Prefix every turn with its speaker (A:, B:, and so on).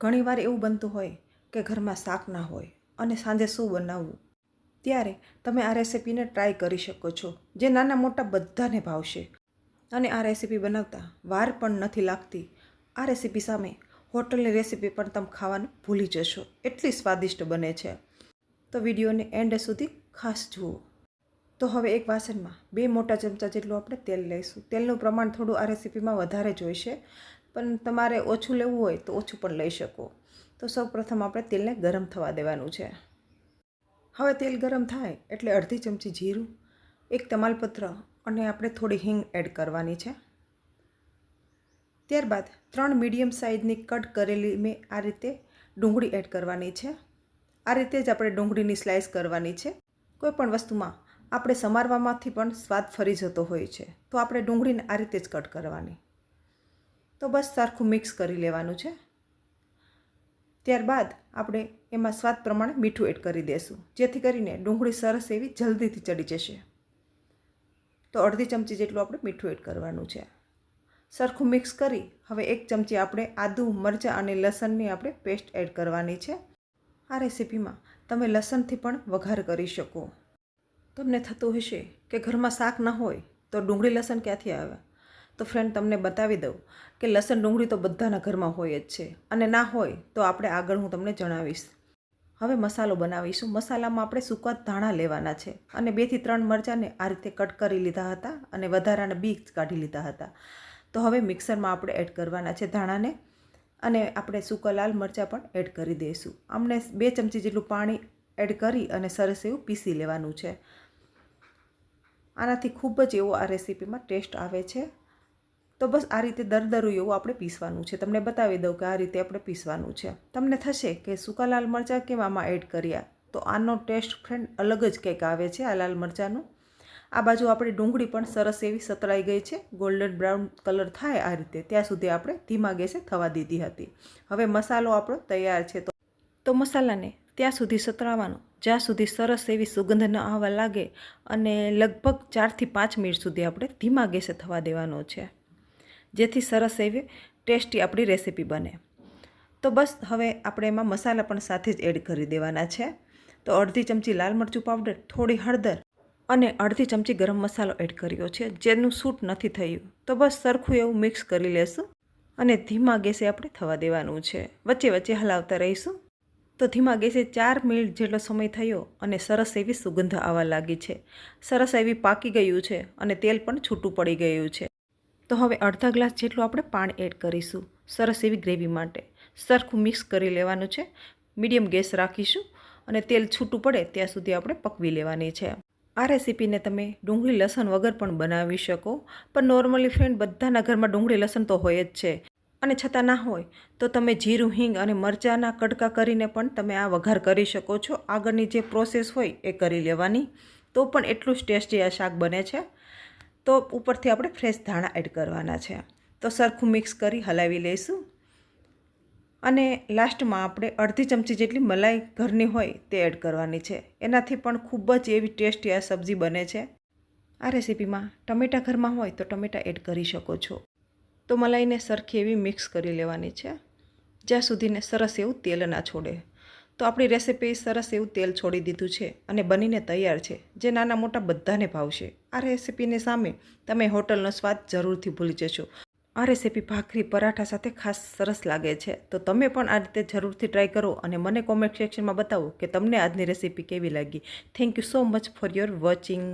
A: ઘણીવાર એવું બનતું હોય કે ઘરમાં શાક ના હોય અને સાંજે શું બનાવવું? ત્યારે તમે આ રેસીપીને ટ્રાય કરી શકો છો, જે નાના મોટા બધાને ભાવશે. અને આ રેસીપી બનાવતા વાર પણ નથી લાગતી. આ રેસીપી સામે હોટલની રેસીપી પણ તમે ખાવાનું ભૂલી જશો. એટલી સ્વાદિષ્ટ બને છે. તો વિડીયોને એન્ડ સુધી ખાસ જુઓ. તો હવે એક વાસણમાં બે મોટા ચમચા જેટલું આપણે તેલ લઈશું. તેલનું પ્રમાણ થોડું આ રેસીપીમાં વધારે જોઈશે. પણ તમારે ઓછું લેવું હોય તો ઓછું પણ લઈ શકો. તો સૌ પ્રથમ આપણે તેલને ગરમ થવા દેવાનું છે. હવે તેલ ગરમ થાય એટલે અડધી ચમચી જીરું, એક તમાલપત્ર અને આપણે થોડી હિંગ એડ કરવાની છે. ત્યારબાદ ત્રણ મીડિયમ સાઇઝની કટ કરેલી મેં આ રીતે ડુંગળી એડ કરવાની છે. આ રીતે જ આપણે ડુંગળીની સ્લાઇસ કરવાની છે. કોઈ પણ વસ્તુમાં આપણે સમારવામાંથી પણ સ્વાદ ફરી જતો હોય છે. તો આપણે ડુંગળીને આ રીતે જ કટ કરવાની. તો બસ સરખું મિક્સ કરી લેવાનું છે. ત્યારબાદ આપણે એમાં સ્વાદ પ્રમાણે મીઠું એડ કરી દઈશું જેથી કરીને ડુંગળી સરસ એવી જલ્દીથી ચડી જશે. તો અડધી ચમચી જેટલું આપણે મીઠું એડ કરવાનું છે. સરખું મિક્સ કરી હવે એક ચમચી આપણે આદું, મરચાં અને લસણની આપણે પેસ્ટ એડ કરવાની છે. આ રેસિપીમાં તમે લસણથી પણ વઘાર કરી શકો. તમને થતું હશે કે ઘરમાં શાક ન હોય તો ડુંગળી લસણ ક્યાંથી આવે? તો ફ્રેન્ડ તમને બતાવી દઉં કે લસણ ડુંગળી તો બધાના ઘરમાં હોય જ છે. અને ના હોય તો આપણે આગળ હું તમને જણાવીશ. હવે મસાલો બનાવીશું. મસાલામાં આપણે સૂકા ધાણા લેવાના છે. અને બેથી ત્રણ મરચાંને આ રીતે કટ કરી લીધા હતા અને વધારાના બી કાઢી લીધા હતા. તો હવે મિક્સરમાં આપણે એડ કરવાના છે ધાણાને. અને આપણે સૂકા લાલ મરચાં પણ એડ કરી દઈશું. અમને બે ચમચી જેટલું પાણી એડ કરી અને સરસ એવું પીસી લેવાનું છે. આનાથી ખૂબ જ એવો આ રેસીપીમાં ટેસ્ટ આવે છે. તો બસ આ રીતે દરદરું એવું આપણે પીસવાનું છે. તમને બતાવી દઉં કે આ રીતે આપણે પીસવાનું છે. તમને થશે કે સૂકા લાલ મરચાં કેમ આમાં એડ કર્યા? તો આનો ટેસ્ટ ફ્રેન્ડ અલગ જ કંઈક આવે છે આ લાલ મરચાંનું. આ બાજુ આપણી ડુંગળી પણ સરસ એવી સતળાઈ ગઈ છે. ગોલ્ડન બ્રાઉન કલર થાય આ રીતે. ત્યાં સુધી આપણે ધીમા ગેસે થવા દીધી હતી. હવે મસાલો આપણો તૈયાર છે. તો તો મસાલાને ત્યાં સુધી સતળાવવાનો. જ્યાં સુધી સરસ એવી સુગંધ ન આવવા લાગે અને લગભગ ચારથી પાંચ મિનિટ સુધી આપણે ધીમા ગેસે થવા દેવાનો છે. જેથી સરસ એવી ટેસ્ટી આપણી રેસીપી બને. તો બસ, હવે આપણે એમાં મસાલા પણ સાથે જ એડ કરી દેવાના છે. તો અડધી ચમચી લાલ મરચું પાવડર, થોડી હળદર અને અડધી ચમચી ગરમ મસાલો એડ કર્યો છે, જેનું સૂટ નથી થયું. તો બસ, સરખું એવું મિક્સ કરી લેશું અને ધીમા ગેસે આપણે થવા દેવાનું છે. વચ્ચે વચ્ચે હલાવતા રહીશું. તો ધીમા ગેસે ચાર મિનિટ જેટલો સમય થયો અને સરસ એવી સુગંધ આવવા લાગી છે. સરસ એવી પાકી ગયું છે અને તેલ પણ છૂટું પડી ગયું છે. તો હવે અડધા ગ્લાસ જેટલું આપણે પાણી એડ કરીશું. સરસ એવી ગ્રેવી માટે. સરખું મિક્સ કરી લેવાનું છે. મીડિયમ ગેસ રાખીશું અને તેલ છૂટું પડે ત્યાં સુધી આપણે પકવી લેવાની છે. આ રેસીપીને તમે ડુંગળી લસણ વગર પણ બનાવી શકો, પણ નોર્મલી ફ્રેન્ડ બધાના ઘરમાં ડુંગળી લસણ તો હોય જ છે. અને છતાં ના હોય, તો તમે જીરું, હિંગ અને મરચાંના કડકા કરીને પણ તમે આ વઘાર કરી શકો છો. આગળની જે પ્રોસેસ હોય એ કરી લેવાની. તો પણ એટલું જ ટેસ્ટી આ શાક બને છે. તો ઉપરથી આપણે ફ્રેશ ધાણા એડ કરવાના છે. તો સરખું મિક્સ કરી હલાવી લઈશું. અને લાસ્ટમાં આપણે અડધી ચમચી જેટલી મલાઈ ઘરની હોય તે એડ કરવાની છે. એનાથી પણ ખૂબ જ એવી ટેસ્ટી આ સબ્જી બને છે. આ રેસીપીમાં ટમેટાં ઘરમાં હોય તો ટમેટા એડ કરી શકો છો. તો મલાઈને સરખી એવી મિક્સ કરી લેવાની છે. જ્યાં સુધીને સરસ એવું તેલ ના છોડે. તો આપણી રેસીપી સરસ એવું તેલ છોડી દીધું છે અને બનીને તૈયાર છે, જે નાના મોટા બધાને ભાવશે. આ રેસીપીની સામે તમે હોટલનો સ્વાદ જરૂરથી ભૂલી જશો. આ રેસીપી ભાખરી, પરાઠા સાથે ખાસ સરસ લાગે છે. તો તમે પણ આ રીતે જરૂરથી ટ્રાય કરો અને મને કોમેન્ટ સેક્શનમાં બતાવો કે તમને આજની રેસીપી કેવી લાગી. Thank you so much for your watching